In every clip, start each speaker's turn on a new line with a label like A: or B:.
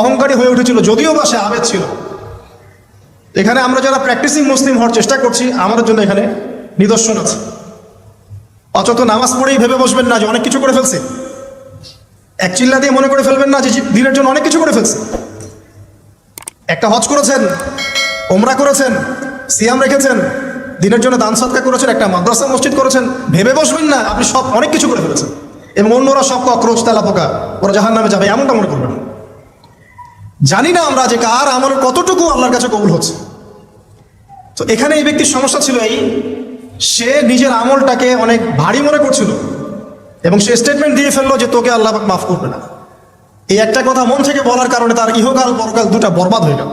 A: অহংকারী হয়ে উঠেছিল, যদিও বা সে আবেদ ছিল। এখানে আমরা যারা প্র্যাকটিসিং মুসলিম হওয়ার চেষ্টা করছি, আমাদের জন্য এখানে নিদর্শন আছে। অচত নামাজ পড়েই ভেবে বসবেন না যে অনেক কিছু করে ফেলছে। এক চিল্লা দিয়ে মনে করে ফেলবেন না যে দিনের জন্য অনেক কিছু করে ফেলছে। একটা হজ করেছেন ওমরা করেছেন, সিয়াম রেখেছেন, দিনের জন্য দান সৎকা করেছেন, একটা মাদ্রাসা, মসজিদ করেছেন, ভেবে বসবেন না, আপনি সব অনেক কিছু করে ফেলেছেন। এবং অন্যরা সব কক্রোচ তেলা পোকা ওরা জাহান নামে যাবে, এমনটা মনে করবেন না। জানি না আমরা যে কার আমলের কতটুকু আল্লাহর কাছে কবুল হচ্ছে। তো এখানে এই ব্যক্তির সমস্যা ছিল এই, সে নিজের আমলটাকে অনেক ভারী মনে করছিল এবং সে স্টেটমেন্ট দিয়ে ফেলল যে তোকে আল্লাহ মাফ করবে না। এই একটা কথা মন থেকে বলার কারণে তার ইহকাল পরকাল দুটা বরবাদ হয়ে গেল।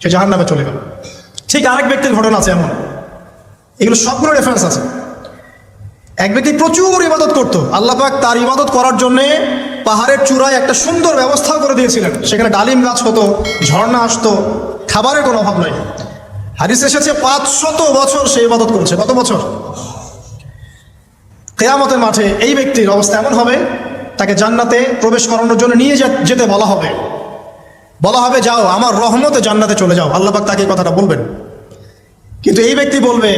A: সে জাহান নামে চলে গেল। ঠিক আরেক ব্যক্তির ঘটনা আছে এমন। এগুলো সবগুলো রেফারেন্স আছে। এক ব্যক্তি প্রচুর ইবাদত করতো। আল্লাহ পাক তার ইবাদত করার জন্য পাহাড়ের চূড়ায় একটা সুন্দর ব্যবস্থাও করে দিয়েছিলেন। সেখানে ডালিম গাছ হতো, ঝর্ণা আসতো, খাবারের কোনো অভাব নাই। হাদিস এসেছে, পাঁচশত বছর সে ইবাদত করেছে। কত বছর? কেয়ামতের মাঠে এই ব্যক্তির অবস্থা এমন হবে, তাকে জান্নাতে প্রবেশ করানোর জন্য নিয়ে যেতে বলা হবে। বলা হবে, যাও, আমার রহমতে জান্নাতে চলে যাও। আল্লাহ পাক তাকে কথাটা বলবেন। কিন্তু এই ব্যক্তি বলবে,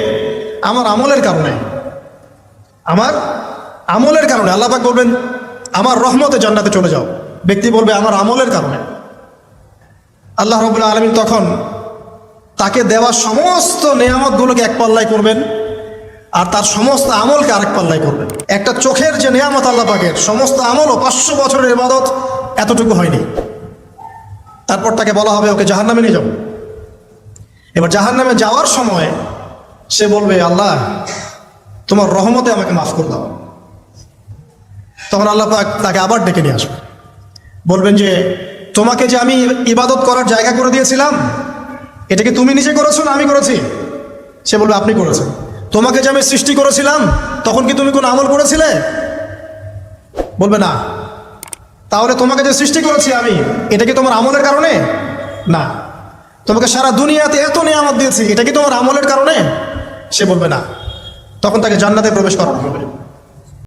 A: আমার আমলের কারণে। আমার আমলের কারণে। আল্লাহ পাক বলবেন আমার রহমতে জান্নাতে চলে যাও। ব্যক্তি বলবে, আমার আমলের কারণে। আল্লাহ রবুল্লা আলমিন তখন তাকে দেওয়া সমস্ত নেয়ামতগুলোকে এক পাল্লায় করবেন আর তার সমস্ত আমলকে আরেক পাল্লায় করবেন। একটা চোখের যে নেয়ামত আল্লাহ পাকের, সমস্ত আমলও পাঁচশো বছরের ইবাদত এতটুকু হয়নি। তারপর তাকে বলা হবে, ওকে জাহান নামে নিয়ে যাও। এবার জাহান নামে যাওয়ার সময় সে বলবে, আল্লাহ, তোমার রহমতে আমাকে মাফ করে দাও। তখন আল্লাহ পাক তাকে আবার ডেকে নিয়ে আসবে। বলবেন যে, তোমাকে যে আমি ইবাদত করার জায়গা করে দিয়েছিলাম, এটা কি তুমি নিজে করেছ না আমি করেছি? সে বলবে, আপনি করেছেন। তোমাকে যে আমি সৃষ্টি করেছিলাম, তখন কি তুমি কোনো আমল করেছিলে? বলবে, না। তাহলে তোমাকে যে সৃষ্টি করেছি আমি, এটা কি তোমার আমলের কারণে? না। তোমাকে সারা দুনিয়াতে এত নিয়ামত দিয়েছি, এটা কি তোমার আমলের কারণে? সে বলবে, না। তখন তাকে জান্নাতে প্রবেশ করানো হবে।